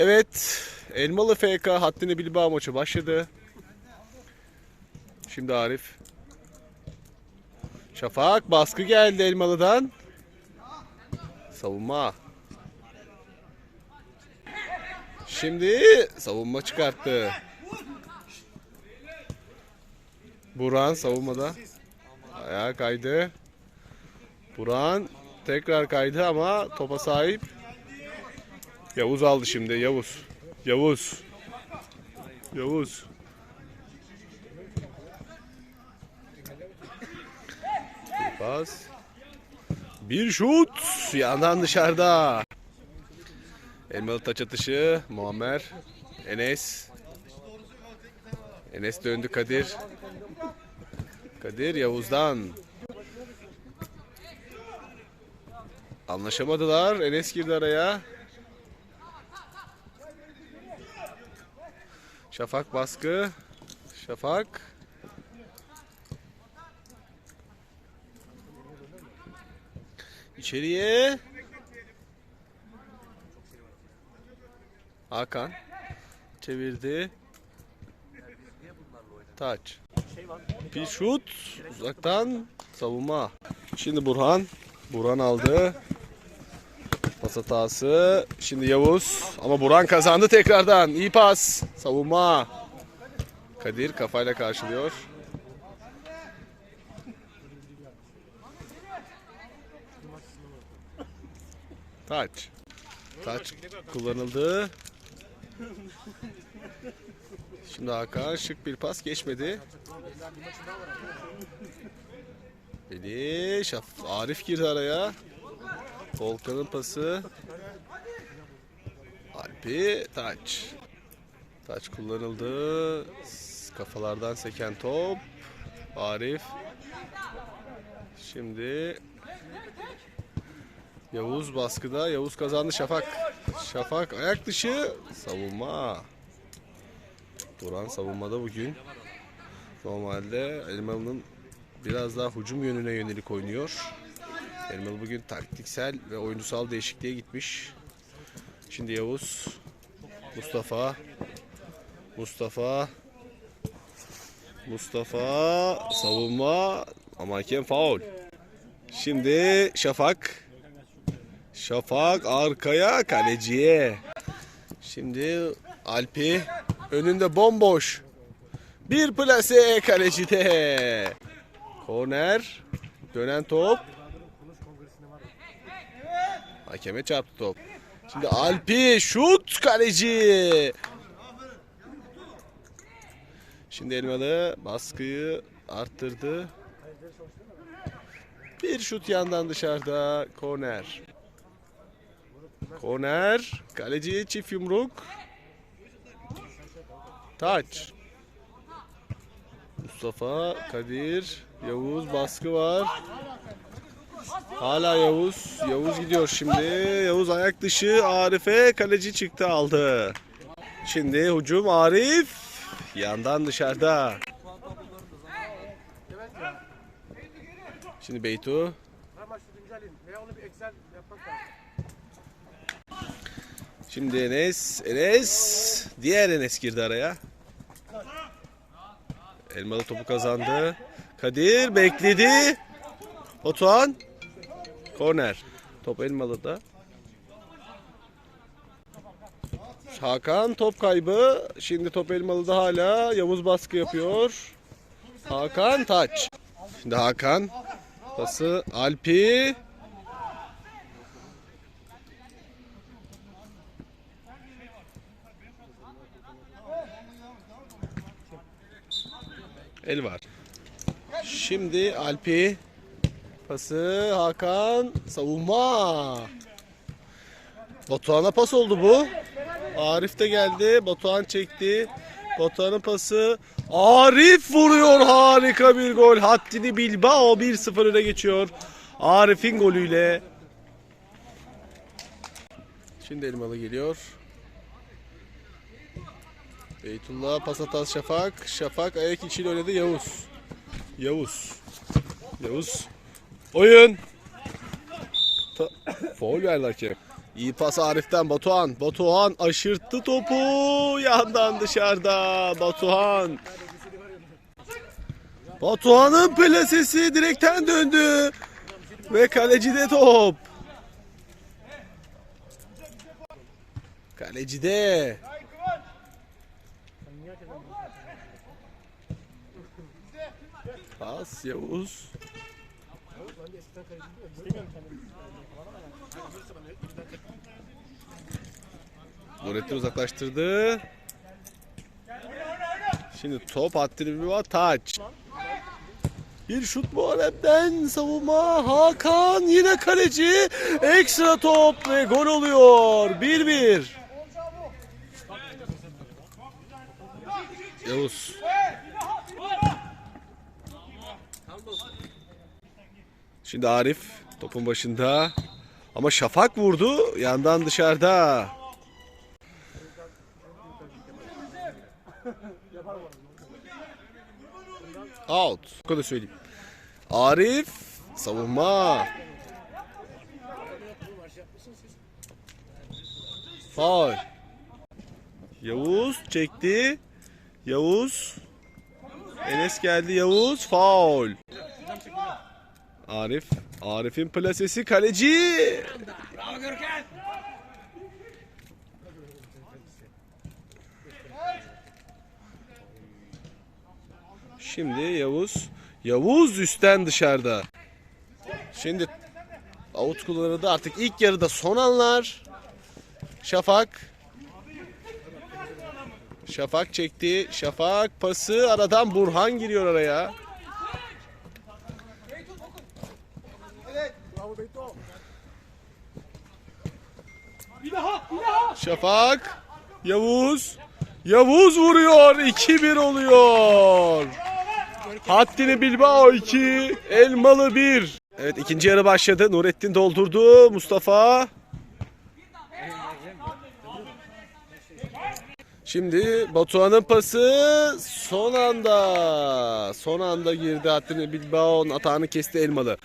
Evet, Elmalı FK Haddini Bilbao maçı başladı. Şimdi Arif. Şafak baskı geldi Elmalı'dan. Savunma. Şimdi savunma çıkarttı. Buran savunmada. Ayağa kaydı. Buran tekrar kaydı ama topa sahip. Yavuz aldı şimdi Yavuz. Yavuz. Yavuz. Pas. Bir şut. Yandan dışarıda. Elmalı taç atışı. Muammer. Enes. Enes döndü Kadir. Kadir Yavuz'dan. Anlaşamadılar. Enes girdi araya. Şafak baskı. Şafak. İçeriye. Hakan. Çevirdi. Taç. Bir şut. Uzaktan savunma. Şimdi Burhan. Burhan aldı. Pas hatası. Şimdi Yavuz. Ama Burhan kazandı tekrardan. İyi pas. Savunma. Kadir kafayla karşılıyor. Taç. Taç kullanıldı. Şimdi Hakan şık bir pas geçmedi. Beni Şaf Arif girdi araya. Volkan'ın pası. Alpi taç. Taç kullanıldı. Kafalardan seken top. Arif. Şimdi Yavuz baskıda. Yavuz kazandı Şafak. Şafak ayak dışı. Savunma. Duran savunmada bugün. Normalde Elmalı'nın biraz daha hücum yönüne yönelik oynuyor. Elmalı bugün taktiksel ve oyuncusal değişikliğe gitmiş. Şimdi Yavuz, Mustafa, Mustafa, Mustafa savunma ama hakem faul. Şimdi Şafak, Şafak arkaya kaleciye. Şimdi Alpi önünde bomboş. Bir plase kalecide. Korner. Dönen top. Hakeme çarptı top. Şimdi Alpi şut kaleci. Şimdi Elmalı baskıyı arttırdı. Bir şut yandan dışarıda. Korner. Korner. Kaleci çift yumruk. Taç. Mustafa, Kadir, Yavuz baskı var. Hala Yavuz. Yavuz gidiyor şimdi. Yavuz ayak dışı. Arif'e kaleci çıktı aldı. Şimdi hücum Arif. Yandan dışarıda. Şimdi Beytu. Şimdi Enes. Enes. Diğer Enes girdi araya. Elmalı topu kazandı. Kadir bekledi. Batuhan. Korner. Top Elmalı'da. Hakan top kaybı. Şimdi top Elmalı'da hala. Yavuz baskı yapıyor. Hakan taç. Şimdi Hakan. Pası Alpi. El var. Şimdi Alpi pası Hakan savunma. Batuhan'a pas oldu bu. Arif de geldi. Batuhan çekti. Batuhan'ın pası. Arif vuruyor. Harika bir gol. Haddini Bilbao 1-0 öne geçiyor. Arif'in golüyle. Şimdi Elmalı geliyor. Beytullah pas hatası Şafak. Şafak ayak içiyle oynadı Yavuz. Yavuz. Yavuz. Oyun. Foul verdi hakem. İyi pas Arif'ten Batuhan. Batuhan aşırttı topu. Yandan dışarıda Batuhan. Batuhan'ın plasesi direkten döndü. Ve kalecide top. Kalecide. Pas Yavuz. Nurettin uzaklaştırdı. Şimdi top var taç. Bir şut Muharrem'den savunma Hakan yine kaleci ekstra top ve gol oluyor 1-1. Yavuz. Şimdi Arif topun başında ama Şafak vurdu yandan dışarıda. Out. Bu kadar söyleyeyim. Arif savunma. Faul. Yavuz çekti. Yavuz. Enes geldi Yavuz. Faul. Arif. Arif'in plasesi kaleci. Şimdi Yavuz. Yavuz üstten dışarıda. Şimdi out kullanıldı artık ilk yarıda son anlar. Şafak. Şafak çekti. Şafak pası aradan Burhan giriyor araya. Şafak. Yavuz. Yavuz vuruyor. 2-1 oluyor. Haddini Bilbao 2, Elmalı 1. Evet ikinci yarı başladı. Nurettin doldurdu. Mustafa. Şimdi Batuhan'ın pası son anda. Son anda girdi Haddini Bilbao'nun atağını kesti Elmalı.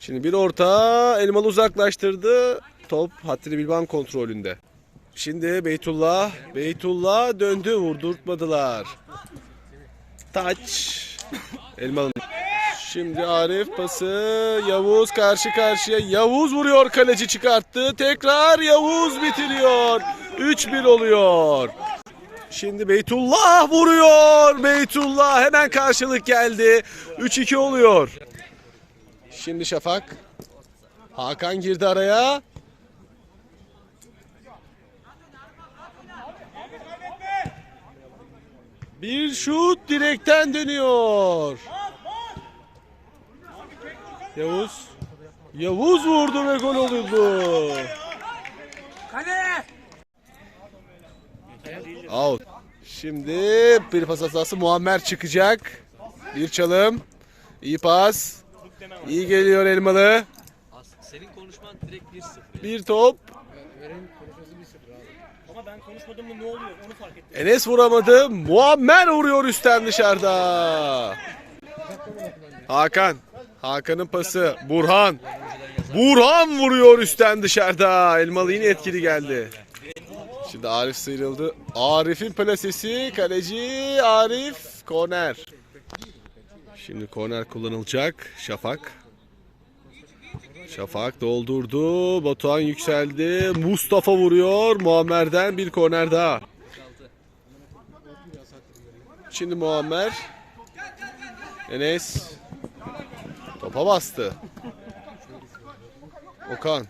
Şimdi bir orta Elmalı uzaklaştırdı. Top Haddini Bilbao'nun kontrolünde. Şimdi Beytullah. Beytullah döndü vurdurtmadılar. Taç. Elmalı. Şimdi Arif pası. Yavuz karşı karşıya. Yavuz vuruyor kaleci çıkarttı. Tekrar Yavuz bitiriyor. 3-1 oluyor. Şimdi Beytullah vuruyor. Beytullah hemen karşılık geldi. 3-2 oluyor. Şimdi Şafak. Hakan girdi araya. Bir şut direkten dönüyor. Yavuz. Yavuz vurdu ve gol oldu. Out. Şimdi bir pas hatası Muammer çıkacak. Bir çalım. İyi pas. İyi geliyor Elmalı. Senin konuşman direkt 1-0. Bir top. Mı ne oluyor onu fark ettim. Enes vuramadı. Muammer vuruyor üstten dışarıda. Hakan. Hakan'ın pası. Burhan. Burhan vuruyor üstten dışarıda. Elmalı yine etkili geldi. Şimdi Arif sıyrıldı. Arif'in plasesi. Kaleci Arif. Korner. Şimdi korner kullanılacak. Şafak. Şafak doldurdu. Batuhan yükseldi. Mustafa vuruyor. Muammer'den bir korner daha. Şimdi Muammer. Enes. Topa bastı. Okan.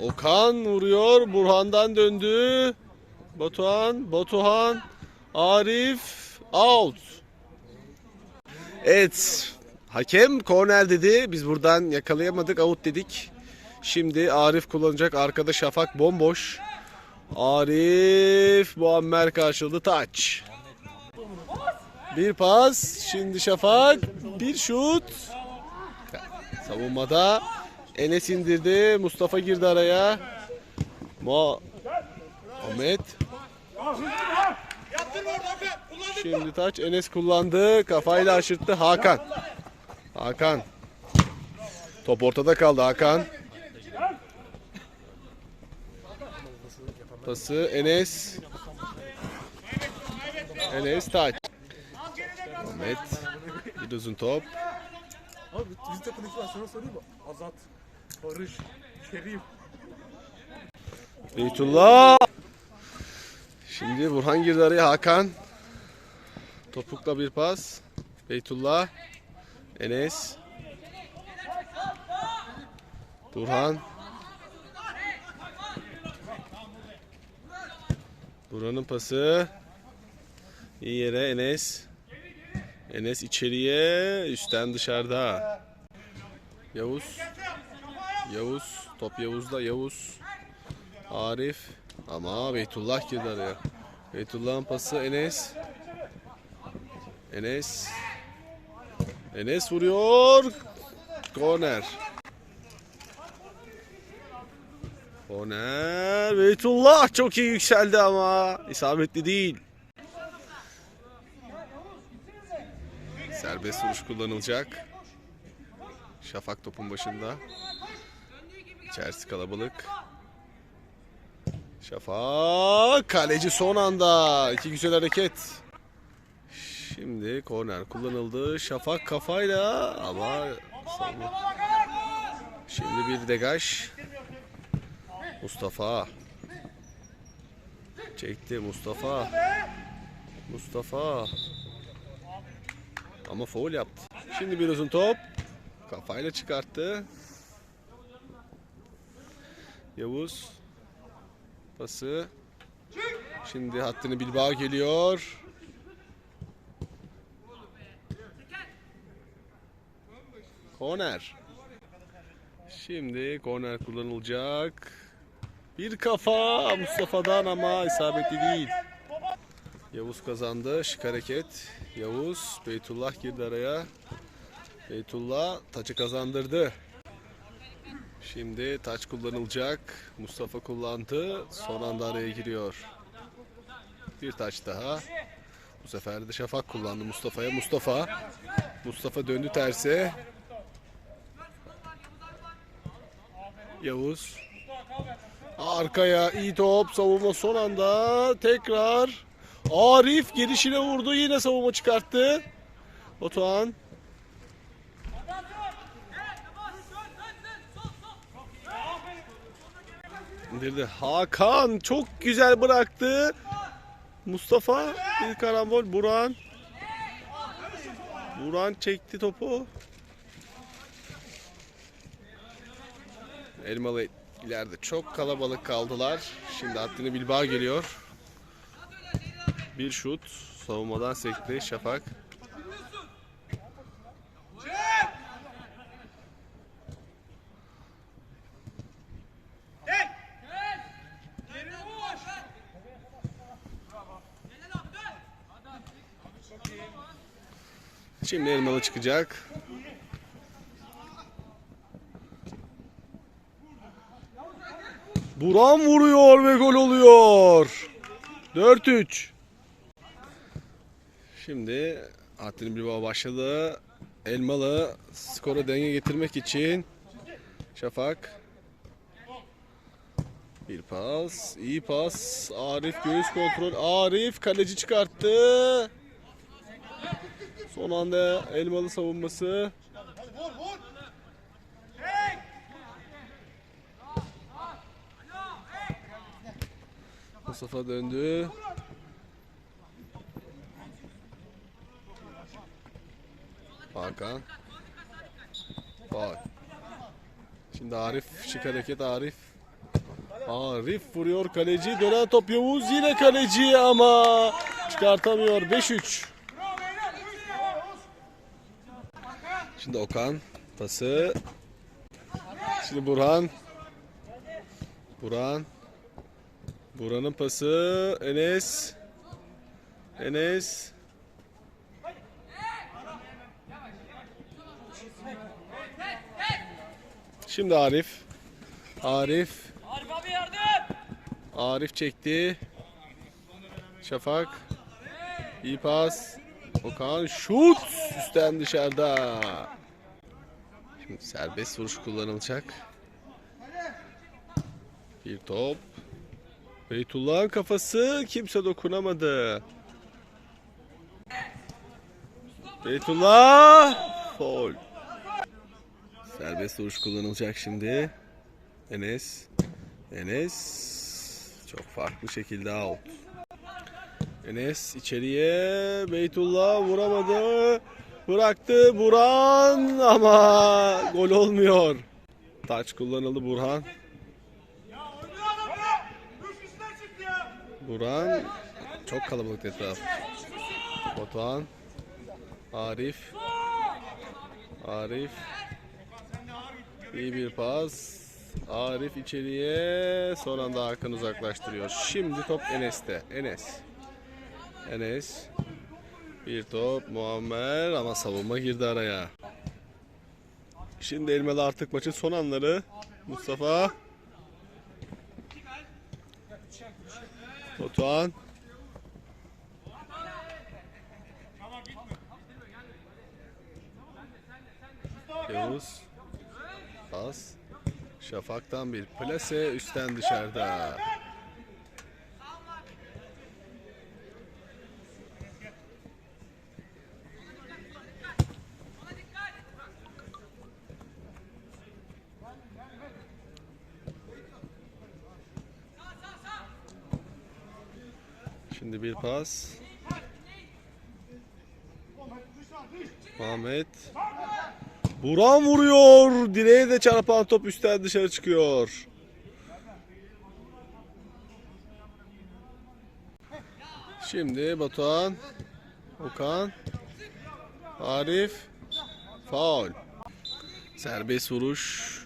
Okan vuruyor. Burhan'dan döndü. Batuhan. Batuhan. Arif. Out. Evet. Hakem korner dedi. Biz buradan yakalayamadık. Out dedik. Şimdi Arif kullanacak. Arkada Şafak bomboş. Arif Muammer karşıladı. Taç. Bir pas. Şimdi Şafak. Bir şut. Savunmada. Enes indirdi. Mustafa girdi araya. Mo Ahmet. Şimdi taç Enes kullandı. Kafayla aşırttı Hakan. Hakan. Top ortada kaldı Hakan. pası Enes. Enes taç. Ahmet. Bir uzun top. Abi biz takımdakiler sana sorayım mı? Azat, Barış, Kerim. Beytullah. Şimdi Burhan girdi araya Hakan. Topukla bir pas. Beytullah. Enes. Burhan. Burhan'ın pası. İyi yere Enes. Enes içeriye, üstten dışarıda. Yavuz. Yavuz. Top Yavuz'da. Yavuz. Arif. Ama Beytullah girdi araya. Beytullah'ın pası Enes. Enes. Enes vuruyor. Korner. Korner. Beytullah çok iyi yükseldi ama isabetli değil. Serbest vuruş kullanılacak. Şafak topun başında. İçerisi kalabalık. Şafak kaleci son anda. İki güzel hareket. Şimdi korner kullanıldı. Şafak kafayla ama. Şimdi bir degaj. Mustafa. Çekti Mustafa. Mustafa. Ama foul yaptı. Şimdi bir uzun top. Kafayla çıkarttı. Yavuz. Pası. Şimdi hattını Bilbao geliyor. Korner. Şimdi korner kullanılacak. Bir kafa Mustafa'dan ama isabetli değil. Yavuz kazandı. Şık hareket. Yavuz. Beytullah girdi araya. Beytullah taçı kazandırdı. Şimdi taç kullanılacak. Mustafa kullandı. Son anda araya giriyor. Bir taç daha. Bu sefer de Şafak kullandı Mustafa'ya. Mustafa. Mustafa döndü terse. Yavuz. Arkaya iyi top. Savunma son anda. Tekrar. Arif gelişine vurdu. Yine savunma çıkarttı. Batuhan. İndirdi. Hakan çok güzel bıraktı. Mustafa bir karambol. Buran. Buran çekti topu. Elmalı ileride çok kalabalık kaldılar. Şimdi Haddini Bilbao geliyor. Bir şut. Savunmadan sekti Şafak. Şimdi Elmalı çıkacak. Buran vuruyor ve gol oluyor. 4-3. Şimdi Hattini Bilbao başladı. Elmalı skoru denge getirmek için Şafak bir pas, iyi pas. Arif göğüs kontrol. Arif kaleci çıkarttı. Son anda Elmalı savunması. Mustafa döndü. Hakan. Faul. Şimdi Arif şık hareket Arif. Arif vuruyor kaleci. Dönen top Yavuz yine kaleci ama çıkartamıyor. 5-3. Şimdi Okan pası. Şimdi Burhan. Burhan. Burhan'ın pası. Enes. Enes. Şimdi Arif. Arif. Arif abi yardım! Arif çekti. Şafak. İyi pas. Okan şut. Üstten dışarıda. Şimdi serbest vuruş kullanılacak. Bir top. Beytullah'ın kafası kimse dokunamadı. Beytullah foul. Serbest vuruş kullanılacak şimdi. Enes. Enes çok farklı şekilde out. Enes içeriye Beytullah vuramadı. Bıraktı Burhan ama gol olmuyor. Taç kullanıldı Burhan. Burhan çok kalabalık etraf. Batuhan. Arif. Arif. İyi bir pas. Arif içeriye son anda Hakan uzaklaştırıyor. Şimdi top Enes'te. Enes. Enes. Bir top Muammer ama savunma girdi araya. Şimdi Elmalı artık maçın son anları. Mustafa. Batuhan. Yavuz. Pas. Şafak'tan bir plase üstten dışarıda. Şimdi bir pas. Ahmet. Buran vuruyor. Direğe de çarpan top üstten dışarı çıkıyor. Şimdi Batuhan. Okan. Arif. Faul. Serbest vuruş.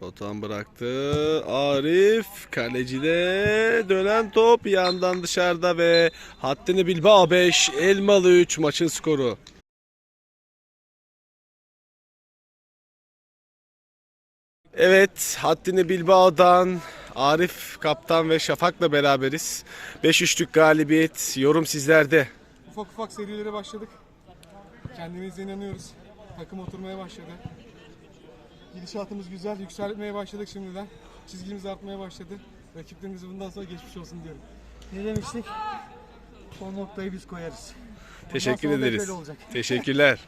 Batuhan bıraktı. Arif kalecide dönen top yandan dışarıda ve haddini Bilbao 5, Elmalı 3 maçın skoru. Evet, haddini Bilbao'dan Arif Kaptan ve Şafak'la beraberiz. 5-3'lük galibiyet. Yorum sizlerde. Ufak ufak serilere başladık. Kendimize inanıyoruz. Takım oturmaya başladı. Gidişatımız güzel. Yükselmeye başladık şimdiden. Çizgimiz artmaya başladı. Rakiplerimize bundan sonra geçmiş olsun diyorum. Ne demiştik? Son noktayı biz koyarız. Teşekkür ederiz. Teşekkürler.